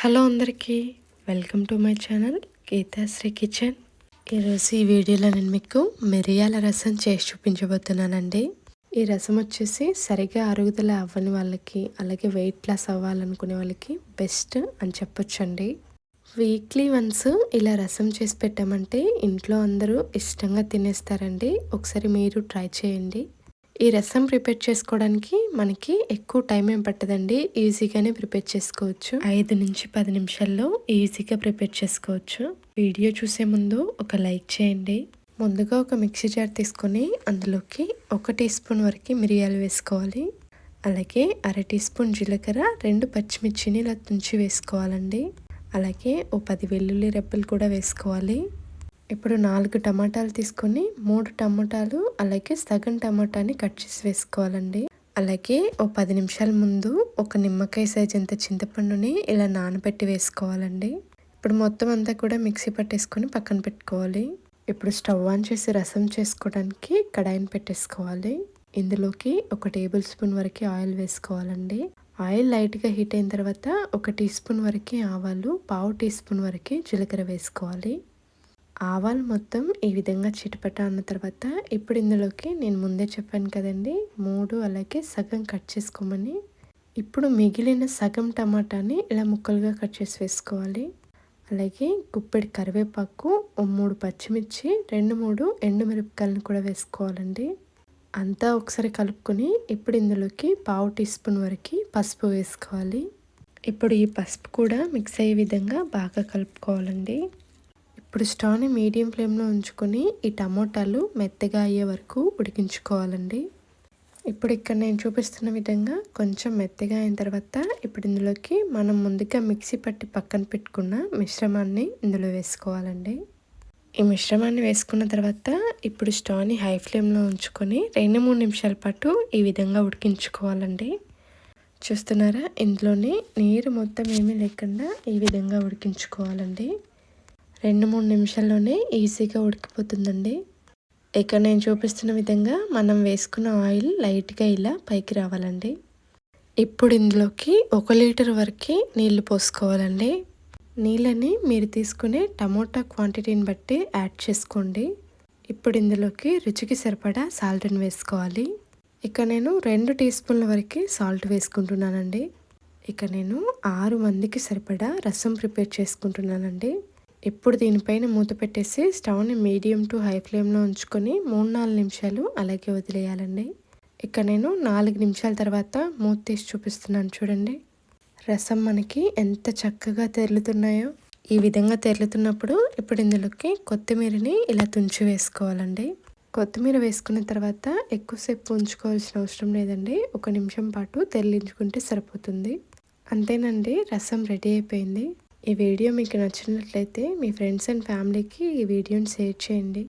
Hello అందరికీ welcome to my channel Geethasri kitchen. ఈరోజు ఈ వీడియోలో నేను మీకు మిరియాల రసం చేసి చూపించబోతున్నానండి. ఈ రసం వచ్చేసి సరిగా అరుగుదల అవ్వని వాళ్ళకి అలాగే వెయిట్ లాస్ అవ్వాలనుకునే వాళ్ళకి బెస్ట్ అని చెప్పొచ్చండి. వీక్లీ వన్స్ ఇలా రసం చేసి పెట్టామంటే ఇంట్లో అందరూ ఇష్టంగా తినేస్తారండి. ఒకసారి మీరు ట్రై చేయండి. ఈ రసం ప్రిపేర్ చేసుకోవడానికి మనకి ఎక్కువ టైం ఏం పట్టదండి. ఈజీగానే ప్రిపేర్ చేసుకోవచ్చు. ఐదు నుంచి పది నిమిషాల్లో ఈజీగా ప్రిపేర్ చేసుకోవచ్చు. వీడియో చూసే ముందు ఒక లైక్ చేయండి. ముందుగా ఒక మిక్సీ జార్ తీసుకొని అందులోకి ఒక టీ స్పూన్ వరకు మిరియాలు వేసుకోవాలి. అలాగే అర టీ స్పూన్ జీలకర్ర రెండు పచ్చిమిర్చిని ఇలా తుంచి వేసుకోవాలండి. అలాగే ఓ పది వెల్లుల్లి రెబ్బలు కూడా వేసుకోవాలి. ఇప్పుడు నాలుగు టమాటాలు తీసుకొని మూడు టమాటాలు అలాగే సగం టమాటాని కట్ చేసి వేసుకోవాలండి. అలాగే ఓ పది నిమిషాల ముందు ఒక నిమ్మకాయ సైజ్ అంత చింతపండుని ఇలా నానబెట్టి వేసుకోవాలండి. ఇప్పుడు మొత్తం అంతా కూడా మిక్సీ పట్టేసుకొని పక్కన పెట్టుకోవాలి. ఇప్పుడు స్టవ్ ఆన్ చేసి రసం చేసుకోవడానికి కడాయిని పెట్టేసుకోవాలి. ఇందులోకి ఒక టేబుల్ స్పూన్ వరకు ఆయిల్ వేసుకోవాలండి. ఆయిల్ లైట్గా హీట్ అయిన తర్వాత ఒక టీ స్పూన్ వరకు ఆవాలు పావు టీ స్పూన్ వరకు జీలకర్ర వేసుకోవాలి. ఆవాలు మొత్తం ఈ విధంగా చిటపట అన్న తర్వాత ఇప్పుడు ఇందులోకి నేను ముందే చెప్పాను కదండి మూడు అలాగే సగం కట్ చేసుకోమని. ఇప్పుడు మిగిలిన సగం టమాటాని ఇలా ముక్కలుగా కట్ చేసి వేసుకోవాలి. అలాగే గుప్పెడి కరివేపాకు మూడు పచ్చిమిర్చి రెండు మూడు ఎండుమిరపకాయలను కూడా వేసుకోవాలండి. అంతా ఒకసారి కలుపుకొని ఇప్పుడు ఇందులోకి పావు టీ స్పూన్ వరకు పసుపు వేసుకోవాలి. ఇప్పుడు ఈ పసుపు కూడా మిక్స్ అయ్యే విధంగా బాగా కలుపుకోవాలండి. ఇప్పుడు స్టవ్ని మీడియం ఫ్లేమ్లో ఉంచుకొని ఈ టమోటాలు మెత్తగా అయ్యే వరకు ఉడికించుకోవాలండి. ఇప్పుడు ఇక్కడ నేను చూపిస్తున్న విధంగా కొంచెం మెత్తగా అయిన తర్వాత ఇప్పుడు ఇందులోకి మనం ముందుగా మిక్సీ పట్టి పక్కన పెట్టుకున్న మిశ్రమాన్ని ఇందులో వేసుకోవాలండి. ఈ మిశ్రమాన్ని వేసుకున్న తర్వాత ఇప్పుడు స్టవ్ని హై ఫ్లేమ్లో ఉంచుకొని రెండు మూడు నిమిషాల పాటు ఈ విధంగా ఉడికించుకోవాలండి. చూస్తున్నారా? ఇందులోనే నీరు మొత్తం ఏమీ లేకుండా ఈ విధంగా ఉడికించుకోవాలండి. రెండు మూడు నిమిషాల్లోనే ఈజీగా ఉడికిపోతుందండి. ఇక్కడ నేను చూపిస్తున్న విధంగా మనం వేసుకున్న ఆయిల్ లైట్గా ఇలా పైకి రావాలండి. ఇప్పుడు ఇందులోకి ఒక లీటర్ వరకు నీళ్ళు పోసుకోవాలండి. నీళ్ళని మీరు తీసుకునే టమోటా క్వాంటిటీని బట్టి యాడ్ చేసుకోండి. ఇప్పుడు ఇందులోకి రుచికి సరిపడా సాల్ట్ని వేసుకోవాలి. ఇక నేను రెండు టీ స్పూన్ల వరకు సాల్ట్ వేసుకుంటున్నానండి. ఇక నేను ఆరు మందికి సరిపడా రసం ప్రిపేర్ చేసుకుంటున్నానండి. ఇప్పుడు దీనిపైన మూత పెట్టేసి స్టవ్ని మీడియం టు హై ఫ్లేమ్లో ఉంచుకొని మూడు నాలుగు నిమిషాలు అలాగే వదిలేయాలండి. ఇక్కడ నేను నాలుగు నిమిషాల తర్వాత మూత తీసి చూపిస్తున్నాను చూడండి. రసం మనకి ఎంత చక్కగా తెరులుతున్నాయో. ఈ విధంగా తెరులుతున్నప్పుడు ఇప్పుడు ఇందులోకి కొత్తిమీరని ఇలా తుంచి వేసుకోవాలండి. కొత్తిమీర వేసుకున్న తర్వాత ఎక్కువసేపు ఉంచుకోవాల్సిన అవసరం లేదండి. ఒక నిమిషం పాటు తెరిలించుకుంటే సరిపోతుంది. అంతేనండి రసం రెడీ అయిపోయింది. ఈ వీడియో మీకు నచ్చినట్లయితే మీ ఫ్రెండ్స్ అండ్ ఫ్యామిలీకి ఈ వీడియోని షేర్ చేయండి.